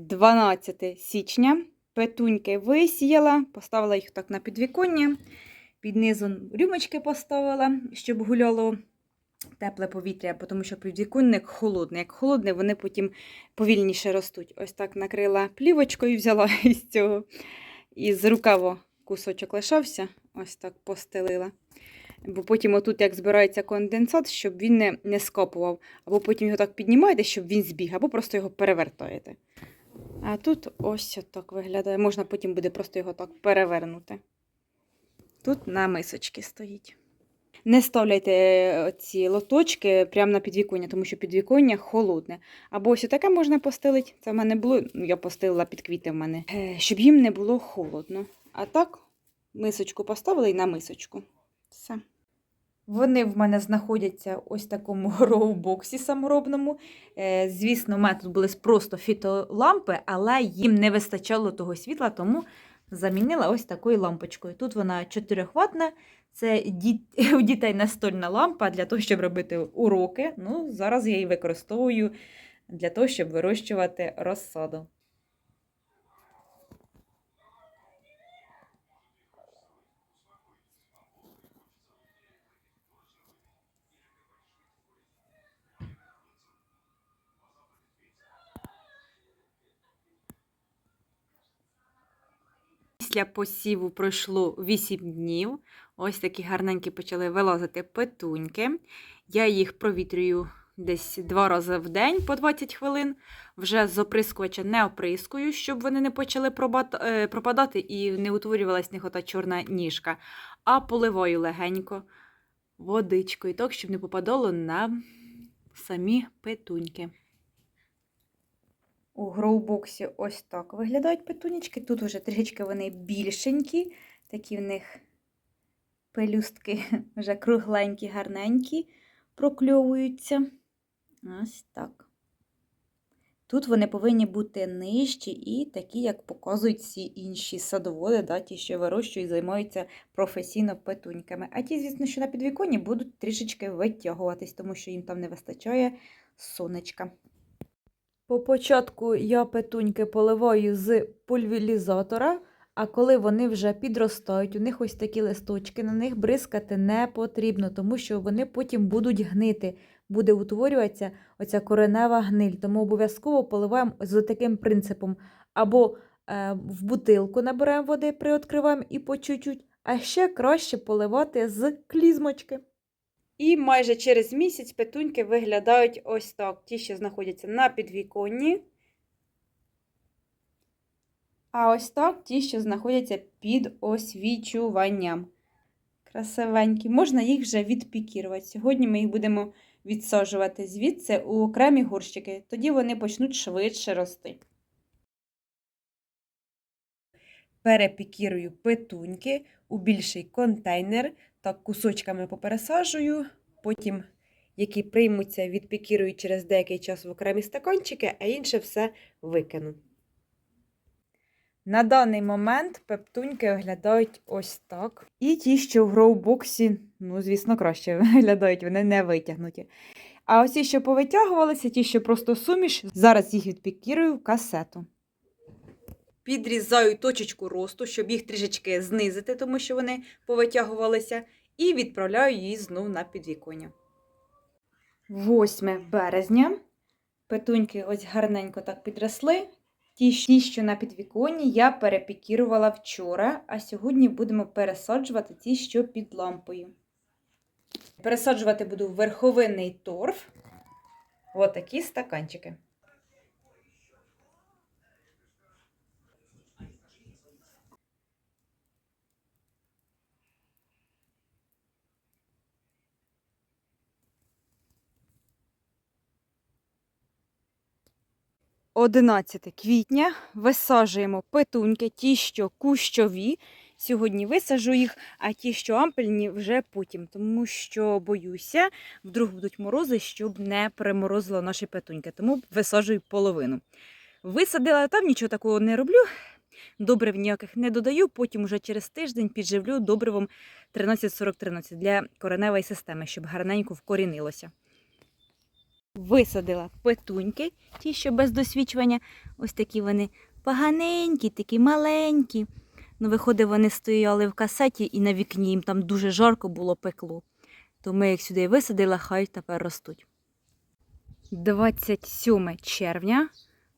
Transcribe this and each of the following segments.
12 січня. Петуньки висіяла, поставила їх так на підвіконня. Під низом рюмочки поставила, щоб гуляло тепле повітря, тому що підвіконник холодний. Як холодний, вони потім повільніше ростуть. Ось так накрила плівочкою, взяла із цього. Із рукава кусочок лишався, ось так постелила. Бо потім отут, як збирається конденсат, щоб він не, не скопував. Або потім його так піднімаєте, щоб він збіг, або просто його перевертаєте. А тут ось так виглядає. Можна потім буде просто його так перевернути. Тут на мисочці стоїть. Не ставляйте ці лоточки прямо на підвіконня, тому що підвіконня холодне. Або ось таке можна постелити. Це в мене було, ну, я постелила під квіти в мене, е, щоб їм не було холодно. А так, мисочку поставили і на мисочку. Все. Вони в мене знаходяться ось в такому роу-боксі саморобному. Е, Звісно, у мене тут були просто фітолампи, але їм не вистачало того світла, тому замінила ось такою лампочкою. Тут вона 4 ватна, це у дітей настольна лампа для того, щоб робити уроки. Ну, зараз я її використовую для того, щоб вирощувати розсаду. Після посіву пройшло 8 днів. Ось такі гарненькі почали вилазити петуньки. Я їх провітрюю десь два рази в день по 20 хвилин. Вже з оприскувача не оприскую, щоб вони не почали е, пропадати і не утворювалась них ота чорна ніжка. А поливаю легенько водичкою, так, щоб не попадало на самі петуньки. У гроубоксі ось так виглядають петунічки. Тут вже трішечки вони більшенькі, такі в них пелюстки вже кругленькі, гарненькі, прокльовуються. Ось так. Тут вони повинні бути нижчі і такі, як показують всі інші садоводи, да, ті, що вирощують займаються професійно петуньками. А ті, звісно, що на підвіконні будуть трішечки витягуватись, тому що їм там не вистачає сонечка. По початку я петуньки поливаю з пульверізатора, а коли вони вже підростають, у них ось такі листочки, на них бризкати не потрібно, тому що вони потім будуть гнити, буде утворюватися оця коренева гниль. Тому обов'язково поливаємо за таким принципом. Або е, в бутилку набираємо води, приоткриваємо і по чуть-чуть, а ще краще поливати з клізмочки. І майже через місяць петуньки виглядають ось так. Ті, що знаходяться на підвіконні. А ось так ті, що знаходяться під освічуванням. Красивенькі. Можна їх вже відпікірувати. Сьогодні ми їх будемо відсаджувати звідси у окремі горщики. Тоді вони почнуть швидше рости. Перепікірую петуньки у більший контейнер так кусочками попересаджую, потім, які приймуться, відпікірую через деякий час в окремі стаканчики, а інше все викину. На даний момент пептуньки виглядають ось так. І ті, що в гроубоксі, ну, звісно, краще виглядають, вони не витягнуті. А ось ті, що повитягувалися, ті, що просто суміш, зараз їх відпікірую в касету. Підрізаю точечку росту, щоб їх трішечки знизити, тому що вони повитягувалися, і відправляю її знову на підвіконня. 8 березня. Петуньки ось гарненько так підросли. Ті, що на підвіконні, я перепікірувала вчора, а сьогодні будемо пересаджувати ті, що під лампою. Пересаджувати буду верховинний торф. Ось такі стаканчики. – 11 квітня висаджуємо петуньки, ті, що кущові. Сьогодні висаджу їх, а ті, що ампельні, вже потім, тому що боюся, вдруг будуть морози, щоб не приморозило наші петуньки. Тому висаджую половину. Висадила там, нічого такого не роблю. Добрив ніяких не додаю, потім уже через тиждень підживлю добривом 13-40-13 для кореневої системи, щоб гарненько вкорінилося. Висадила петуньки, ті, що без досвідчування. Ось такі вони поганенькі, такі маленькі. Ну, виходить, вони стояли в касеті і на вікні їм там дуже жарко було пекло. То ми їх сюди висадили, хай тепер ростуть. 27 червня.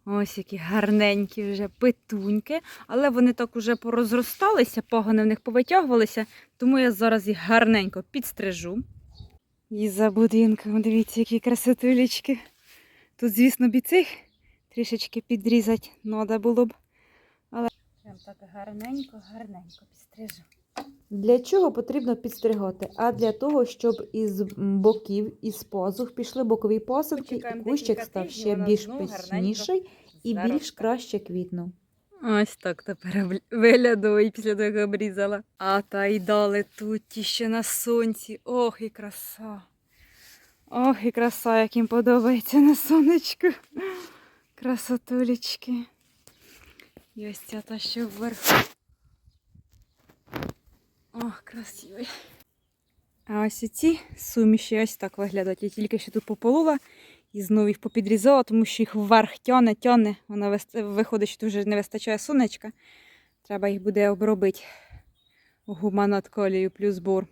Ось які гарненькі вже петуньки, але вони так уже порозросталися, пагони в них повитягувалися, тому я зараз їх гарненько підстрижу. І за будинком, дивіться, які красотулечки. Тут, звісно, б цих трішечки підрізати треба було б. Але прям так гарненько, гарненько підстрижу. Для чого потрібно підстригати? А для того, щоб із боків, із пазух пішли бокові посадки, і кущик став ще більш пишніший і більш краще квітнув. Ось так тепер виглядає після того, як обрізала. А та й дали тут ті ще на сонці. Ох, і краса. Ох, і краса, як їм подобається на сонечку. Красотулечки. І ось ця та ще вверху. Ох, красивий. А ось ці суміші ось так виглядають. Я тільки що тут пополула і знову їх попідрізала, тому що їх вверх тяне. Вона вис- виходить, що вже не вистачає сонечка. Треба їх буде обробити гуманат колію плюс бор.